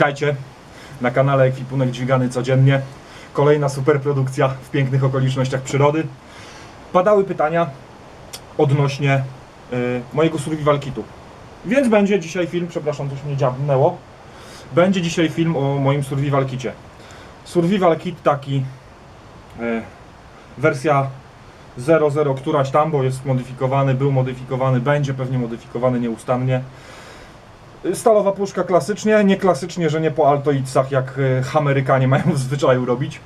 Witajcie na kanale Ekwipunek Dźwigany Codziennie. Kolejna super produkcja w pięknych okolicznościach przyrody. Padały pytania odnośnie y, mojego survival kitu. Więc będzie dzisiaj film, przepraszam, coś mnie dziabnęło. Będzie dzisiaj film o moim survival kicie. Survival kit taki y, wersja 00 któraś tam, bo jest modyfikowany, był modyfikowany, będzie pewnie modyfikowany nieustannie. Stalowa puszka klasycznie, nie klasycznie, że nie po altoicach jak y, Amerykanie mają w zwyczaju robić.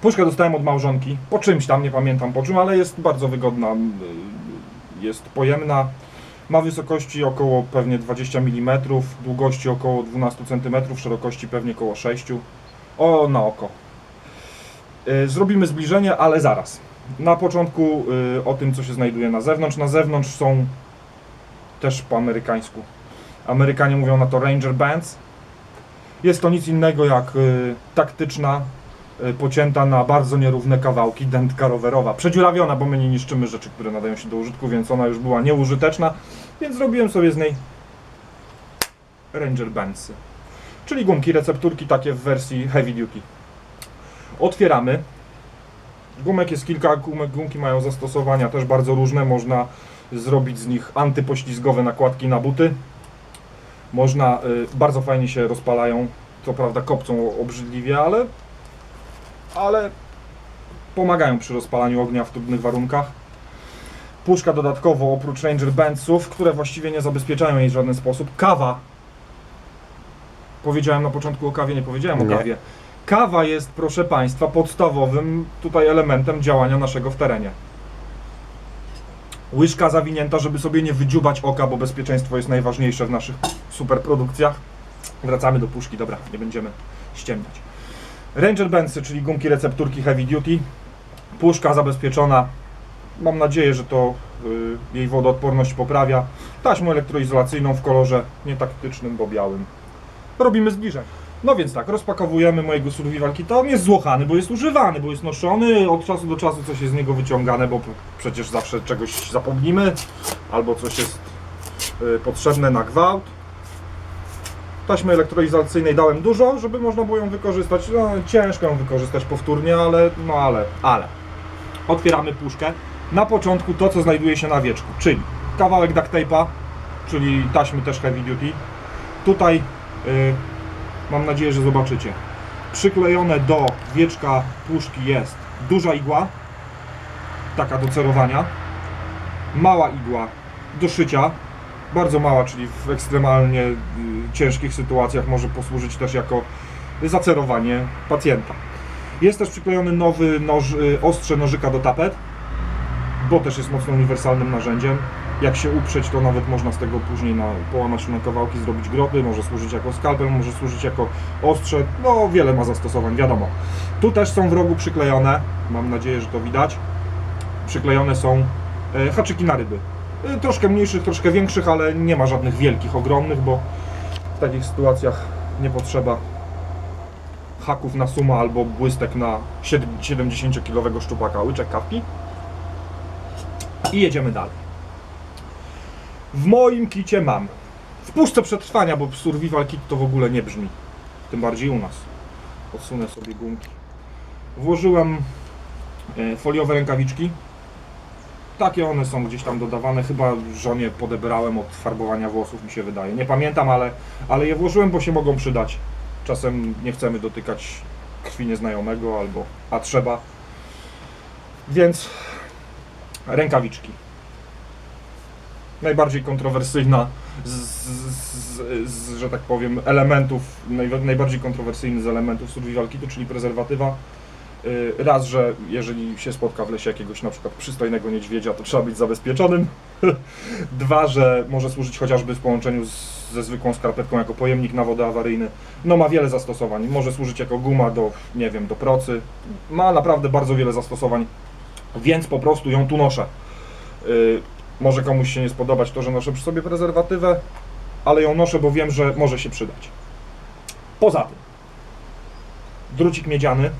Puszkę dostałem od małżonki, po czymś tam, nie pamiętam po czym, ale jest bardzo wygodna, y, jest pojemna. Ma wysokości około pewnie 20 mm, długości około 12 cm, szerokości pewnie około 6. O, na oko. Y, Zrobimy zbliżenie, ale zaraz. Na początku o tym, co się znajduje na zewnątrz. Na zewnątrz są też po amerykańsku. Amerykanie mówią na to Ranger Bands. Jest to nic innego jak y, taktyczna, y, pocięta na bardzo nierówne kawałki dętka rowerowa. Przedziurawiona, bo my nie niszczymy rzeczy, które nadają się do użytku, więc ona już była nieużyteczna, więc zrobiłem sobie z niej Ranger Bandsy. Czyli gumki, recepturki takie w wersji heavy duty. Otwieramy. Gumek jest kilka, gumek, gumki mają zastosowania też bardzo różne. Można zrobić z nich antypoślizgowe nakładki na buty. Można, y, bardzo fajnie się rozpalają. Co prawda kopcą obrzydliwie, ale, ale pomagają przy rozpalaniu ognia w trudnych warunkach. Puszka dodatkowo oprócz Ranger Bandsów, które właściwie nie zabezpieczają jej w żaden sposób. Kawa. Powiedziałem na początku o kawie, nie powiedziałem o Nie. kawie. Kawa jest, proszę Państwa, podstawowym tutaj elementem działania naszego w terenie. Łyżka zawinięta, żeby sobie nie wydziubać oka, bo bezpieczeństwo jest najważniejsze w naszych superprodukcjach. Wracamy do puszki, dobra, nie będziemy ściemniać. Ranger Bandsy, czyli gumki recepturki Heavy Duty. Puszka zabezpieczona. Mam nadzieję, że to y, jej wodoodporność poprawia. Taśmą elektroizolacyjną w kolorze nie taktycznym, bo białym. Robimy zbliżeń. No więc tak, rozpakowujemy mojego survival kita. On jest złochany, bo jest używany, bo jest noszony. Od czasu do czasu coś jest z niego wyciągane, bo przecież zawsze czegoś zapomnimy. Albo coś jest y, potrzebne na gwałt. Taśmy elektroizolacyjnej dałem dużo, żeby można było ją wykorzystać. No, ciężko ją wykorzystać powtórnie, ale no ale, ale. Otwieramy puszkę. Na początku to, co znajduje się na wieczku, czyli kawałek duct tape'a, czyli taśmy też heavy duty. Tutaj y, mam nadzieję, że zobaczycie. Przyklejone do wieczka puszki jest duża igła, taka do cerowania, mała igła do szycia, bardzo mała, czyli w ekstremalnie y, ciężkich sytuacjach może posłużyć też jako zacerowanie pacjenta. Jest też przyklejony nowy noż, y, ostrze nożyka do tapet, bo też jest mocno uniwersalnym narzędziem. Jak się uprzeć, to nawet można z tego później na, połamać na kawałki, zrobić groty, może służyć jako skalpel, może służyć jako ostrze, no wiele ma zastosowań, wiadomo. Tu też są w rogu przyklejone, mam nadzieję, że to widać, przyklejone są e, haczyki na ryby. E, Troszkę mniejszych, troszkę większych, ale nie ma żadnych wielkich, ogromnych, bo w takich sytuacjach nie potrzeba haków na suma albo błystek na 70-kilowego szczupaka, łyczek kawki. I jedziemy dalej. W moim kicie mam w puszce przetrwania, bo survival kit to w ogóle nie brzmi. Tym bardziej u nas. Odsunę sobie gumki. Włożyłem e, foliowe rękawiczki. Takie one są gdzieś tam dodawane. Chyba żonie podebrałem od farbowania włosów, mi się wydaje. Nie pamiętam, ale, ale je włożyłem, bo się mogą przydać. Czasem nie chcemy dotykać krwi nieznajomego, albo a trzeba. Więc rękawiczki. Najbardziej kontrowersyjna z, z, z, że tak powiem, elementów, naj, najbardziej kontrowersyjny z elementów survival kitu, czyli prezerwatywa. Y, Raz, że jeżeli się spotka w lesie jakiegoś na przykład przystojnego niedźwiedzia, to trzeba być zabezpieczonym. Dwa, że może służyć chociażby w połączeniu z, ze zwykłą skarpetką jako pojemnik na wodę awaryjny. No ma wiele zastosowań. Może służyć jako guma do, nie wiem, do procy. Ma naprawdę bardzo wiele zastosowań, więc po prostu ją tu noszę. Może komuś się nie spodobać to, że noszę przy sobie prezerwatywę, ale ją noszę, bo wiem, że może się przydać. Poza tym, drucik miedziany,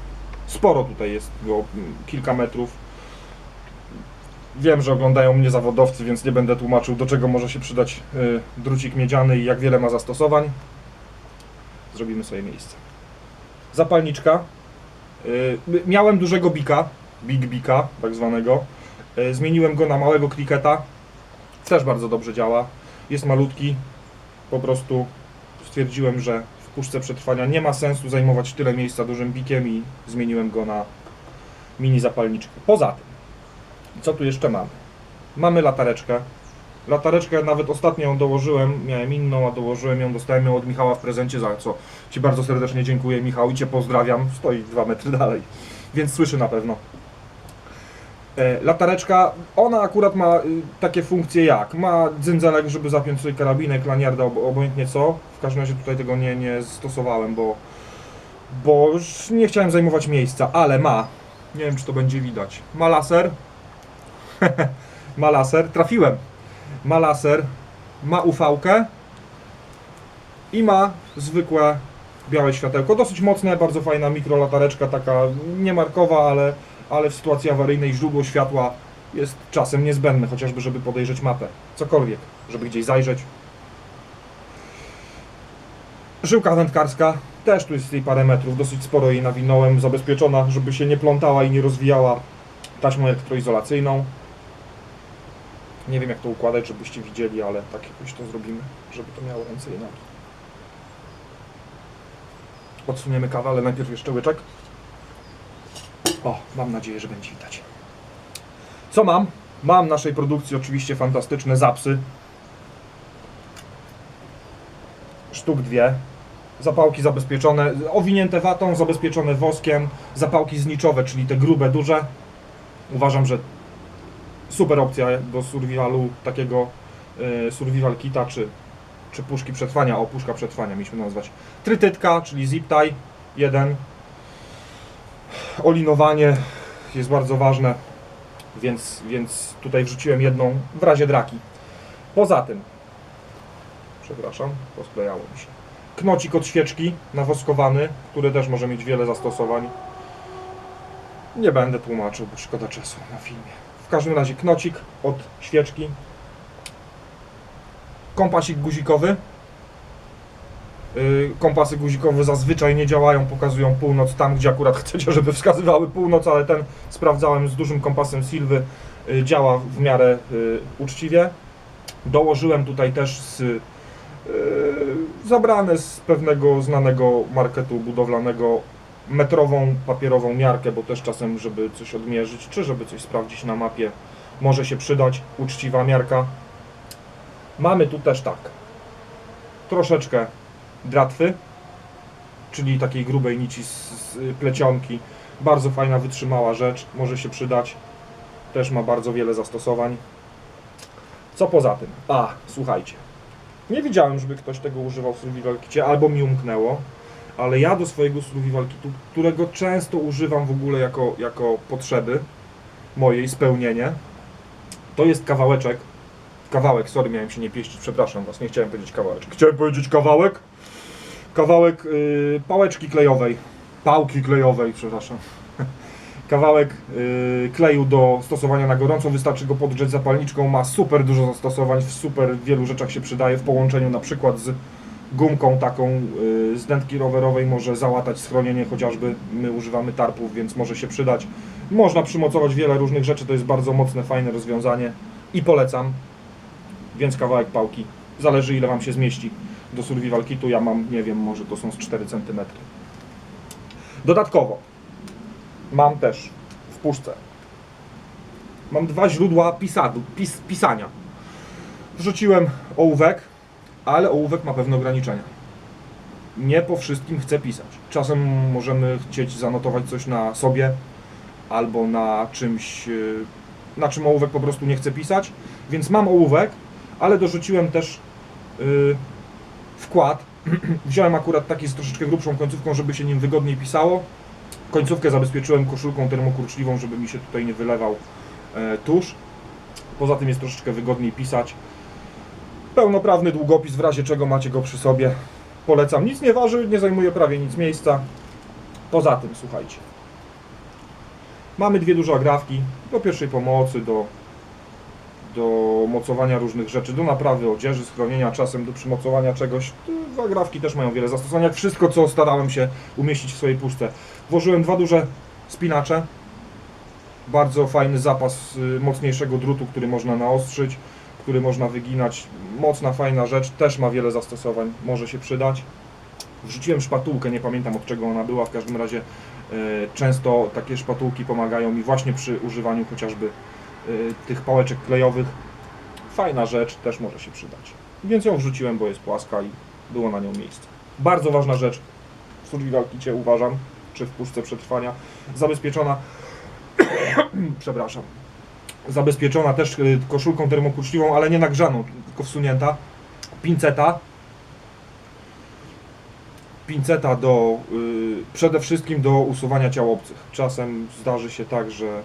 sporo tutaj jest go mm, kilka metrów. Wiem, że oglądają mnie zawodowcy, więc nie będę tłumaczył, do czego może się przydać y, drucik miedziany i jak wiele ma zastosowań. zrobimy sobie miejsce. Zapalniczka. Y, miałem dużego bika, big bika tak zwanego. Y, zmieniłem go na małego kriketa. Też bardzo dobrze działa. Jest malutki. Po prostu stwierdziłem, że w puszce przetrwania nie ma sensu zajmować tyle miejsca dużym bikiem i zmieniłem go na mini zapalniczkę. Poza tym, co tu jeszcze mamy? Mamy latareczkę. Latareczkę nawet ostatnio ją dołożyłem, miałem inną, a dołożyłem ją, dostałem ją od Michała w prezencie, za co Ci bardzo serdecznie dziękuję Michał i Cię pozdrawiam. Stoi dwa metry dalej, więc słyszy na pewno. E, latareczka, ona akurat ma y, takie funkcje jak, ma dzynzelek, żeby zapiąć sobie karabinek, laniarda, ob- obojętnie co. W każdym razie tutaj tego nie, nie stosowałem, bo, bo już nie chciałem zajmować miejsca, ale ma, nie wiem czy to będzie widać, ma laser, ma laser, trafiłem, ma laser, ma UV-kę i ma zwykłe białe światełko, dosyć mocne, bardzo fajna mikrolatareczka, taka niemarkowa, ale, ale w sytuacji awaryjnej źródło światła jest czasem niezbędne, chociażby żeby podejrzeć mapę, cokolwiek, żeby gdzieś zajrzeć. Żyłka wędkarska, też tu jest jej parę metrów, dosyć sporo jej nawinąłem, zabezpieczona, żeby się nie plątała i nie rozwijała taśmą elektroizolacyjną. Nie wiem jak to układać, żebyście widzieli, ale tak jakoś to zrobimy, żeby to miało ręce i nogi. Odsuniemy kawę, ale najpierw jeszcze łyczek. O, mam nadzieję, że będzie widać. Co mam? Mam naszej produkcji oczywiście fantastyczne zapsy. Sztuk dwie. Zapałki zabezpieczone, owinięte watą, zabezpieczone woskiem. Zapałki zniczowe, czyli te grube, duże. Uważam, że super opcja do survivalu takiego y, survival kita, czy, czy puszki przetrwania. O, puszka przetrwania mieliśmy nazwać. Trytytka, czyli zip tie, jeden. Olinowanie jest bardzo ważne, więc, więc tutaj wrzuciłem jedną w razie draki. Poza tym, przepraszam, posklejało mi się. Knocik od świeczki nawoskowany, który też może mieć wiele zastosowań. Nie będę tłumaczył, bo szkoda czasu na filmie. W każdym razie knocik od świeczki. Kompasik guzikowy. Yy, Kompasy guzikowe zazwyczaj nie działają, pokazują północ tam, gdzie akurat chcecie, żeby wskazywały północ, ale ten sprawdzałem z dużym kompasem Silwy, yy, działa w miarę yy, uczciwie. Dołożyłem tutaj też z, zabrane z pewnego znanego marketu budowlanego metrową papierową miarkę, bo też czasem, żeby coś odmierzyć, czy żeby coś sprawdzić na mapie, może się przydać uczciwa miarka. Mamy tu też tak, troszeczkę dratwy, czyli takiej grubej nici z, z plecionki. Bardzo fajna, wytrzymała rzecz, może się przydać. Też ma bardzo wiele zastosowań. Co poza tym? A, słuchajcie. Nie widziałem, żeby ktoś tego używał w survival kicie, albo mi umknęło, ale ja do swojego survival kitu, którego często używam w ogóle jako, jako potrzeby mojej, spełnienie, to jest kawałeczek. Kawałek, sorry, miałem się nie pieścić, przepraszam was, nie chciałem powiedzieć kawałeczek. Chciałem powiedzieć kawałek. Kawałek y, pałeczki klejowej, pałki klejowej, przepraszam. Kawałek y, kleju do stosowania na gorąco, wystarczy go podgrzeć zapalniczką, ma super dużo zastosowań, w super wielu rzeczach się przydaje, w połączeniu na przykład z gumką taką y, z dętki rowerowej może załatać schronienie, chociażby my używamy tarpów, więc może się przydać. Można przymocować wiele różnych rzeczy, to jest bardzo mocne, fajne rozwiązanie i polecam. Więc kawałek pałki, zależy ile Wam się zmieści do survival kitu, ja mam, nie wiem, może to są z 4 cm. Dodatkowo mam też w puszce mam dwa źródła pisadu, pis, pisania. Wrzuciłem ołówek, ale ołówek ma pewne ograniczenia. Nie po wszystkim chcę pisać. Czasem możemy chcieć zanotować coś na sobie albo na czymś, yy, na czym ołówek po prostu nie chce pisać. Więc mam ołówek, ale dorzuciłem też yy, wkład. Wziąłem akurat taki z troszeczkę grubszą końcówką, żeby się nim wygodniej pisało. Końcówkę zabezpieczyłem koszulką termokurczliwą, żeby mi się tutaj nie wylewał e, tusz. Poza tym jest troszeczkę wygodniej pisać. Pełnoprawny długopis, w razie czego macie go przy sobie. Polecam. Nic nie waży, nie zajmuje prawie nic miejsca. Poza tym, słuchajcie. Mamy dwie duże agrafki do pierwszej pomocy, do do mocowania różnych rzeczy, do naprawy odzieży, schronienia, czasem do przymocowania czegoś. Tu Zagrawki też mają wiele zastosowań, jak wszystko, co starałem się umieścić w swojej puszce. Włożyłem dwa duże spinacze, bardzo fajny zapas y, mocniejszego drutu, który można naostrzyć, który można wyginać. Mocna, fajna rzecz, też ma wiele zastosowań, może się przydać. Wrzuciłem szpatułkę, nie pamiętam od czego ona była, w każdym razie y, często takie szpatułki pomagają mi właśnie przy używaniu chociażby tych pałeczek klejowych. Fajna rzecz, też może się przydać. Więc ją wrzuciłem, bo jest płaska i było na nią miejsce. Bardzo ważna rzecz w survival uważam, czy w puszce przetrwania, zabezpieczona przepraszam, zabezpieczona też y, koszulką termokurczliwą, ale nie nagrzaną, tylko wsunięta, pinceta, pinceta do, y, przede wszystkim do usuwania ciał obcych. Czasem zdarzy się tak, że,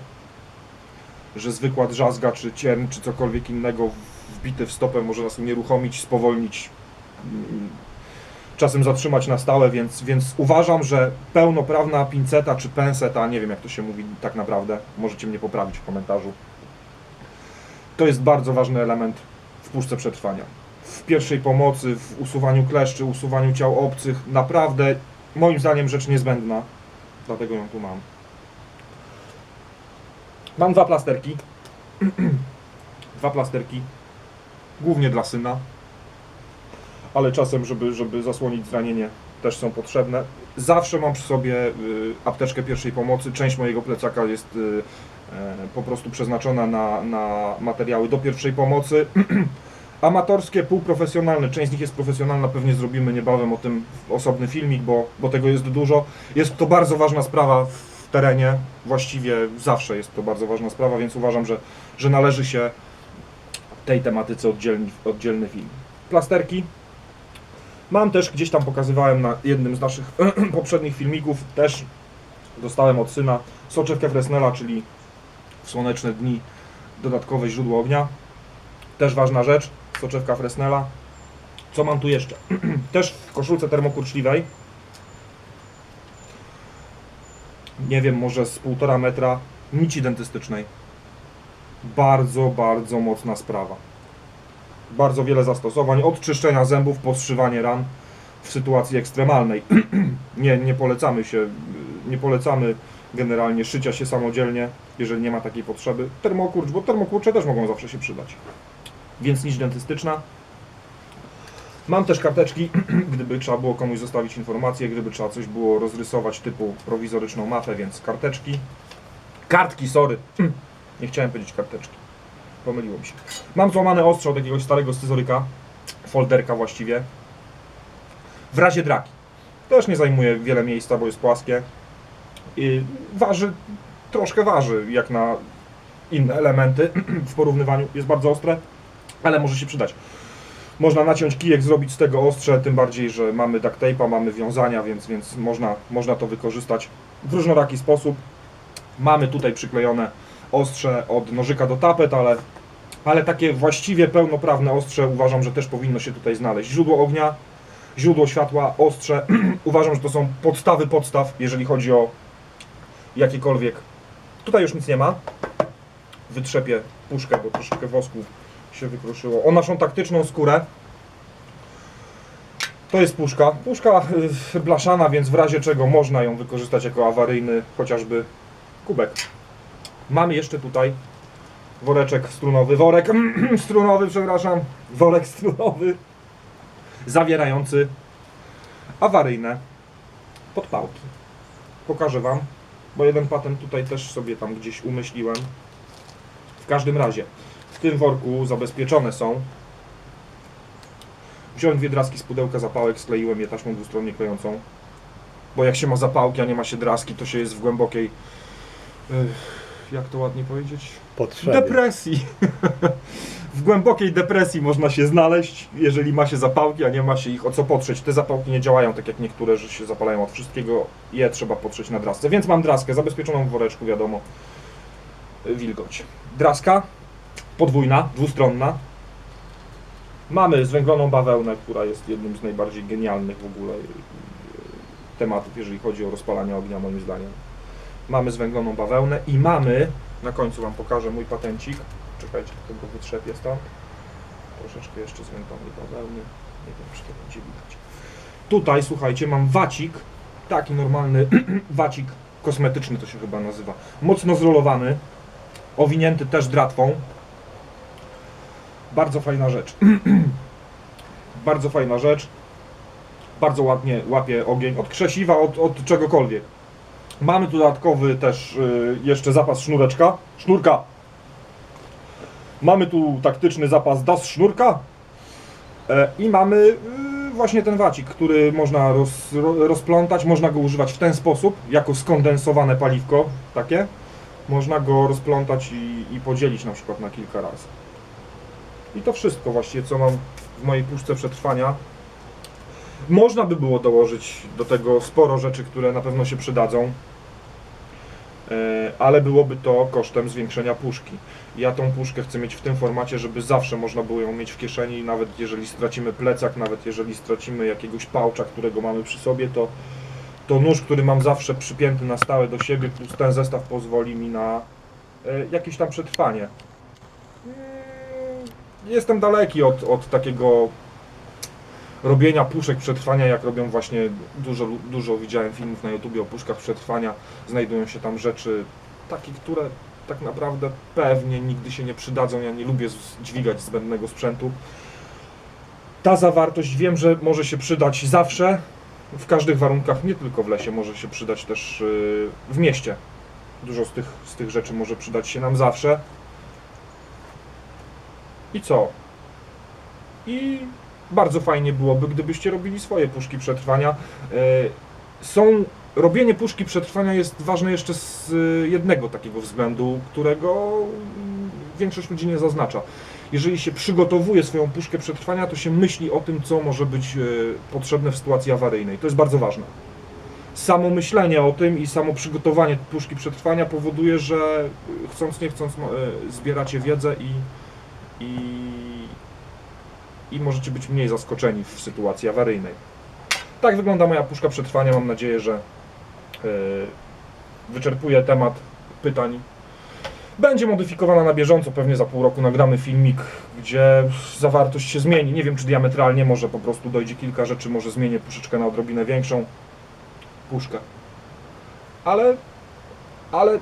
że zwykła drzazga, czy ciern, czy cokolwiek innego wbity w stopę może nas unieruchomić, spowolnić, mm, czasem zatrzymać na stałe, więc, więc uważam, że pełnoprawna pinceta czy penseta, nie wiem jak to się mówi tak naprawdę, możecie mnie poprawić w komentarzu. To jest bardzo ważny element w puszce przetrwania. W pierwszej pomocy, w usuwaniu kleszczy, usuwaniu ciał obcych, naprawdę moim zdaniem rzecz niezbędna, dlatego ją tu mam. Mam dwa plasterki. dwa plasterki, głównie dla syna, ale czasem, żeby, żeby zasłonić zranienie, też są potrzebne. Zawsze mam przy sobie y, apteczkę pierwszej pomocy. Część mojego plecaka jest y, e, po prostu przeznaczona na, na materiały do pierwszej pomocy. Amatorskie, półprofesjonalne, część z nich jest profesjonalna, pewnie zrobimy niebawem o tym osobny filmik, bo, bo tego jest dużo. Jest to bardzo ważna sprawa w terenie, właściwie zawsze jest to bardzo ważna sprawa, więc uważam, że, że należy się tej tematyce oddzielni, oddzielny film. Plasterki, Mam też gdzieś tam pokazywałem na jednym z naszych poprzednich filmików, też dostałem od syna soczewkę Fresnela, czyli w słoneczne dni dodatkowe źródło ognia. Też ważna rzecz, soczewka Fresnela. Co mam tu jeszcze? też w koszulce termokurczliwej. Nie wiem, może z półtora metra nici dentystycznej. Bardzo, bardzo mocna sprawa bardzo wiele zastosowań, od czyszczenia zębów po zszywanie ran w sytuacji ekstremalnej. nie, nie polecamy się, nie polecamy generalnie szycia się samodzielnie, jeżeli nie ma takiej potrzeby. Termokurcz, bo termokurcze też mogą zawsze się przydać. Więc nić dentystyczna. Mam też karteczki, gdyby trzeba było komuś zostawić informację, gdyby trzeba coś było rozrysować typu prowizoryczną mapę, więc karteczki. Kartki, sorry. Nie chciałem powiedzieć karteczki pomyliło mi się. Mam złamane ostrze od jakiegoś starego scyzoryka, folderka właściwie. W razie draki. Też nie zajmuje wiele miejsca, bo jest płaskie. I waży, troszkę waży, jak na inne elementy w porównywaniu. Jest bardzo ostre, ale może się przydać. Można naciąć kijek, zrobić z tego ostrze, tym bardziej, że mamy duct tape'a, mamy wiązania, więc, więc można, można to wykorzystać w różnoraki sposób. Mamy tutaj przyklejone ostrze od nożyka do tapet, ale, ale takie właściwie pełnoprawne ostrze uważam, że też powinno się tutaj znaleźć. Źródło ognia, źródło światła, ostrze. uważam, że to są podstawy podstaw, jeżeli chodzi o jakiekolwiek. Tutaj już nic nie ma. Wytrzepię puszkę, bo troszeczkę wosku się wykruszyło. O naszą taktyczną skórę. To jest puszka. Puszka y, blaszana, więc w razie czego można ją wykorzystać jako awaryjny chociażby kubek. Mamy jeszcze tutaj woreczek strunowy, worek strunowy, przepraszam, worek strunowy zawierający awaryjne podpałki. Pokażę Wam, bo jeden patent tutaj też sobie tam gdzieś umyśliłem. W każdym razie, w tym worku zabezpieczone są. Wziąłem dwie draski z pudełka zapałek, skleiłem je taśmą dwustronnie klejącą. Bo jak się ma zapałki, a nie ma się draski, to się jest w głębokiej jak to ładnie powiedzieć? Potrzeby. Depresji. w głębokiej depresji można się znaleźć, jeżeli ma się zapałki, a nie ma się ich o co potrzeć. Te zapałki nie działają tak jak niektóre, że się zapalają od wszystkiego. Je trzeba potrzeć na drasce. Więc mam draskę zabezpieczoną w woreczku, wiadomo. Wilgoć. Draska podwójna, dwustronna. Mamy zwęgloną bawełnę, która jest jednym z najbardziej genialnych w ogóle e, tematów, jeżeli chodzi o rozpalanie ognia, moim zdaniem mamy zwęgloną bawełnę i mamy, na końcu Wam pokażę mój patencik, Czekajcie, tylko go wytrzepię stąd. Troszeczkę jeszcze zmętony bawełny. Nie wiem, czy to będzie widać. Tutaj, słuchajcie, mam wacik. Taki normalny wacik kosmetyczny to się chyba nazywa. Mocno zrolowany. Owinięty też dratwą. Bardzo fajna rzecz. Bardzo fajna rzecz. Bardzo ładnie łapie ogień. Od krzesiwa, od, od czegokolwiek. Mamy tu dodatkowy też y, jeszcze zapas sznureczka. Sznurka. Mamy tu taktyczny zapas das sznurka. E, I mamy y, właśnie ten wacik, który można roz, ro, rozplątać. Można go używać w ten sposób, jako skondensowane paliwko takie. Można go rozplątać i, i podzielić na przykład na kilka razy. I to wszystko właściwie, co mam w mojej puszce przetrwania. Można by było dołożyć do tego sporo rzeczy, które na pewno się przydadzą, e, ale byłoby to kosztem zwiększenia puszki. Ja tą puszkę chcę mieć w tym formacie, żeby zawsze można było ją mieć w kieszeni, nawet jeżeli stracimy plecak, nawet jeżeli stracimy jakiegoś pałcza, którego mamy przy sobie, to, to nóż, który mam zawsze przypięty na stałe do siebie, plus ten zestaw pozwoli mi na e, jakieś tam przetrwanie. Jestem daleki od, od takiego robienia puszek przetrwania, jak robią właśnie dużo, dużo widziałem filmów na YouTubie o puszkach przetrwania. Znajdują się tam rzeczy takie, które tak naprawdę pewnie nigdy się nie przydadzą. Ja nie lubię dźwigać zbędnego sprzętu. Ta zawartość wiem, że może się przydać zawsze, w każdych warunkach, nie tylko w lesie, może się przydać też yy, w mieście. Dużo z tych, z tych rzeczy może przydać się nam zawsze. I co? I bardzo fajnie byłoby, gdybyście robili swoje puszki przetrwania. E, Są, robienie puszki przetrwania jest ważne jeszcze z e, jednego takiego względu, którego mm, większość ludzi nie zaznacza. Jeżeli się przygotowuje swoją puszkę przetrwania, to się myśli o tym, co może być e, potrzebne w sytuacji awaryjnej. To jest bardzo ważne. Samo myślenie o tym i samo przygotowanie puszki przetrwania powoduje, że chcąc nie chcąc zbieracie wiedzę i, i, i możecie być mniej zaskoczeni w sytuacji awaryjnej. Tak wygląda moja puszka przetrwania. Mam nadzieję, że yy, wyczerpuje temat pytań. Będzie modyfikowana na bieżąco, pewnie za pół roku nagramy filmik, gdzie zawartość się zmieni. Nie wiem, czy diametralnie, może po prostu dojdzie kilka rzeczy, może zmienię puszeczkę na odrobinę większą puszkę. Ale, ale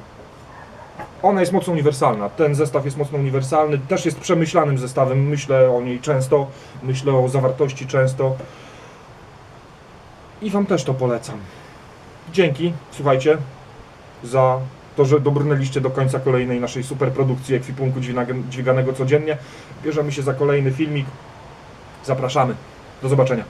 ona jest mocno uniwersalna. Ten zestaw jest mocno uniwersalny, też jest przemyślanym zestawem. Myślę o niej często, myślę o zawartości często. I Wam też to polecam. Dzięki, słuchajcie, za to, że dobrnęliście do końca kolejnej naszej super produkcji ekwipunku dźwigane- dźwiganego codziennie. Bierzemy się za kolejny filmik. Zapraszamy. Do zobaczenia.